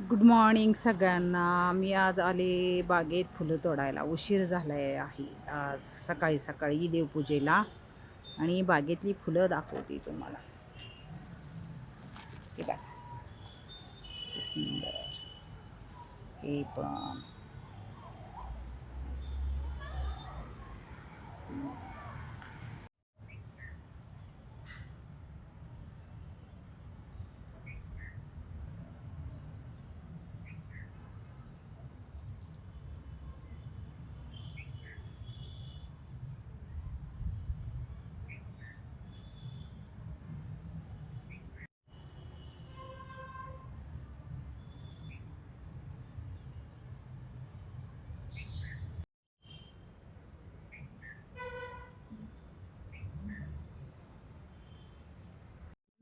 Good morning सगळ्यांना. मी आज आले बागेत फुलं तोडायला. उशीर झाला आहे. आज सकाळी सकाळी देवपूजेला आणि बागेतली फुलं दाखवते तुम्हाला. ठीक आहे सुंदर. हे पण.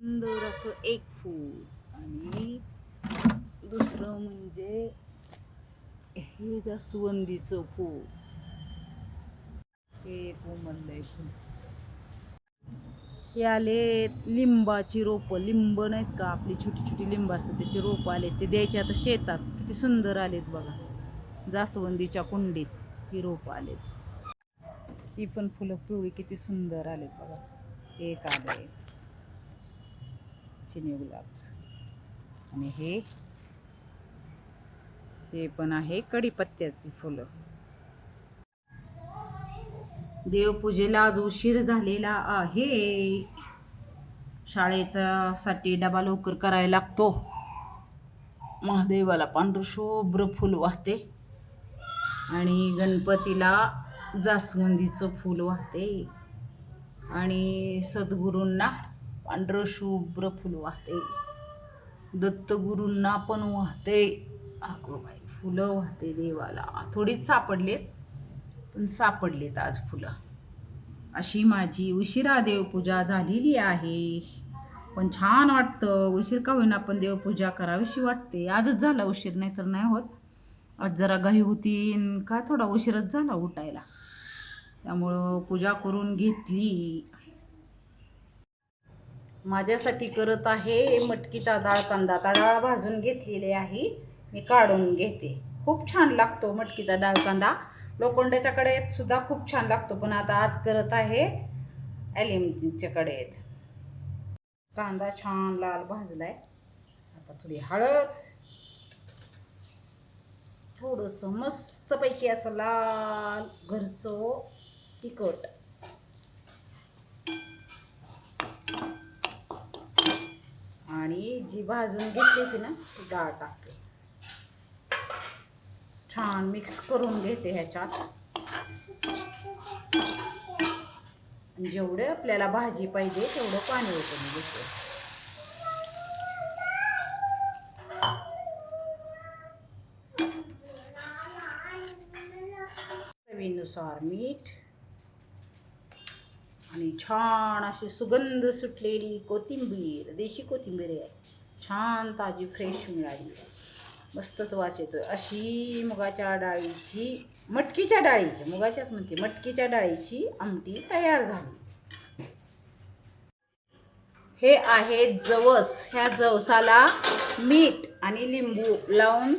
सुंदर असं एक फूल. आणि दुसरं म्हणजे हे जास्वंदीचं फूल. हे कोमललंय फूल हे आले लिंबाची रोपं. लिंब नाहीत का? आपली छोटी छोटी लिंब असतात त्याचे रोपं आले ते द्यायचे आता शेतात. किती सुंदर आलेत बघा. जास्वंदीच्या कुंडीत ही रोपं आलेत. ही पण फुलं पिवळी किती सुंदर आलेत बघा. एक आलंय. चिनी गुलाबचं आणि हे हे पण आहे कढीपत्त्याची फुलं. देवपूजेला आज उशीर झालेला आहे. शाळेचा साठी डबा लवकर करायला लागतो. महादेवाला पांढरं शुभ्र फुल वाहते. आणि गणपतीला जास्वंदीचं फूल वाहते. आणि सद्गुरूंना पांढरं शुभ्र फुल वाहते. दत्तगुरूंना पण वाहते. अगो बाई फुलं वाहते देवाला. थोडीच सापडलेत पण सापडलेत आज फुलं. अशी माझी उशिरा देवपूजा झालेली आहे. पण छान वाटतं. उशीर का होईना पण देवपूजा करावीशी वाटते. आजच झाला उशीर नाही तर नाही होत. आज जरा घाई होती का? थोडा उशीरच झाला उठायला. त्यामुळं पूजा करून घेतली. माझ्यासाठी करत आहे मटकीचा डाळ कांदा डाळ भाजून घेतलेली आहे. मी काढून घेते. खूप छान लागतो मटकीचा डाळ कांदा. लोखंडाच्या कढईत सुद्धा खूप छान लागतो पण आता आज करत आहे ॲल्युमिनियमच्या कढईत. कांदा छान लाल भाजलाय. आता थोडी हळद. थोडंसं मस्तपैकी असं लाल घरचं तिखट. आणि जी भाजून घेतली होती ना ती डाळ टाकते. छान मिक्स करून घेते ह्याच्यात. जेवढे आपल्याला भाजी पाहिजे तेवढं पाणी ओतून घेते. चवीनुसार मीठ आणि छान अशी सुगंध सुटलेली कोथिंबीर देशी कोथिंबीर आहे. छान ताजी फ्रेश मिळाली. मस्तच वास येतोय. अशी मुगाच्या डाळीची मटकीच्या डाळीची मुगाच्याच म्हणते मटकीच्या डाळीची आमटी तयार झाली. हे आहे जवस. ह्या जवसाला मीठ आणि लिंबू लावून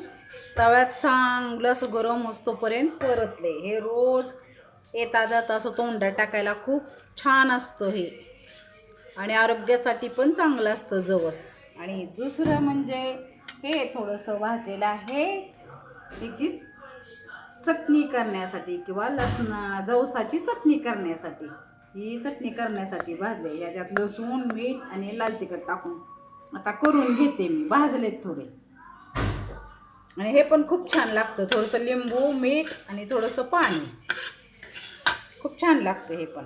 तव्यात चांगलं असं गरम असतोपर्यंत परतले. हे रोज येता जाता असं तोंडात टाकायला खूप छान असतं हे. आणि आरोग्यासाठी पण चांगलं असतं जवस. आणि दुसरं म्हणजे हे थोडंसं भाजलेलं आहे त्याची चटणी करण्यासाठी किंवा लसणा जवसाची चटणी करण्यासाठी. ही चटणी करण्यासाठी भाजले. याच्यात लसूण मीठ आणि लाल तिखट टाकून आता करून घेते मी. भाजलेत थोडे. आणि हे पण खूप छान लागतं. थोडंसं लिंबू मीठ आणि थोडंसं पाणी. खूप छान लागतं हे पण.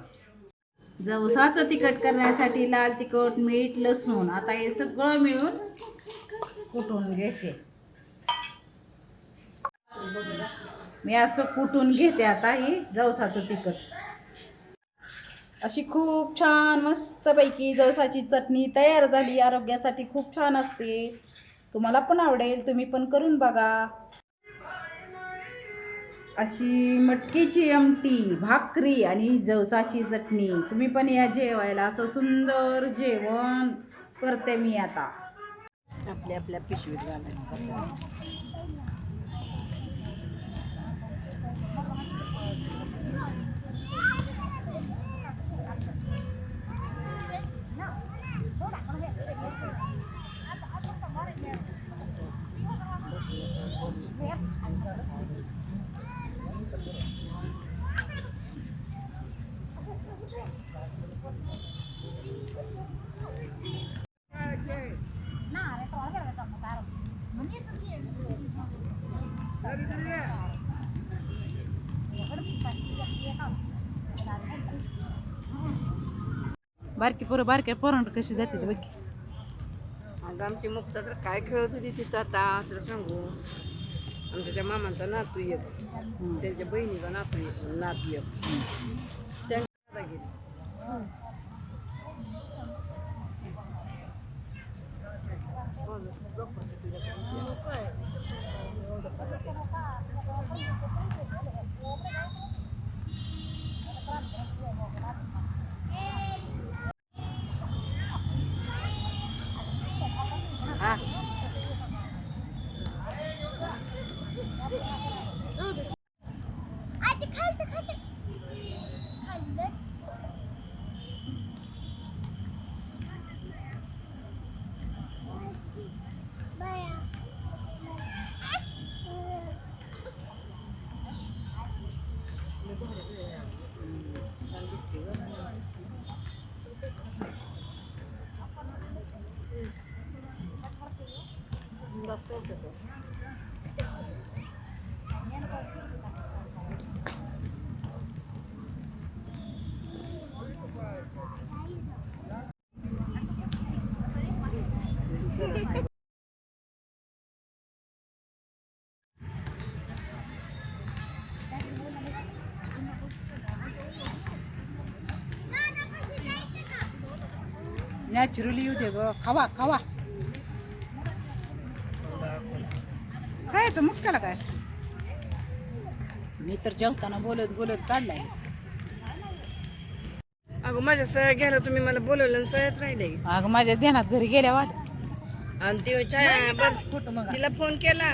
जवसाचं तिखट करण्यासाठी लाल तिखट मीठ लसूण आता हे सगळं मिळून कुटून घेते. मी असं कुटून घेते आता ही जवसाचं तिखट. अशी खूप छान मस्तपैकी जवसाची चटणी तयार झाली. आरोग्यासाठी खूप छान असते. तुम्हाला पण आवडेल तुम्ही पण करून बघा. अशी मटकीची आमटी भाकरी आणि जवसाची चटणी. तुम्ही पण या जेवायला. असं सुंदर जेवण करते मी आता. आपल्या आपल्या पिशवीत घालायचं. बारकी पोरं बारक्या पोरांना कशी जाते बघ की. अगं आमची मुक्ता तर काय खेळत होती तिथं आता असं सांगू आमच्या त्या मामांचा नातू एक त्यांच्या बहिणीचा नातू एक नातू एक त्यांच्या गेली. नॅचरली येऊ दे ग. खावा खावा. खायचं मुक्काला काय असतं? मी तर जेवताना बोलत बोलत काढलाय. अगं माझ्या सह्या घ्यायला तुम्ही. मला बोलवलं आणि सह्याच राहिले अगं माझ्या ध्यानात घरी गेल्या वाद आणि ती छाया बरं फोटो मग तिला फोन केला.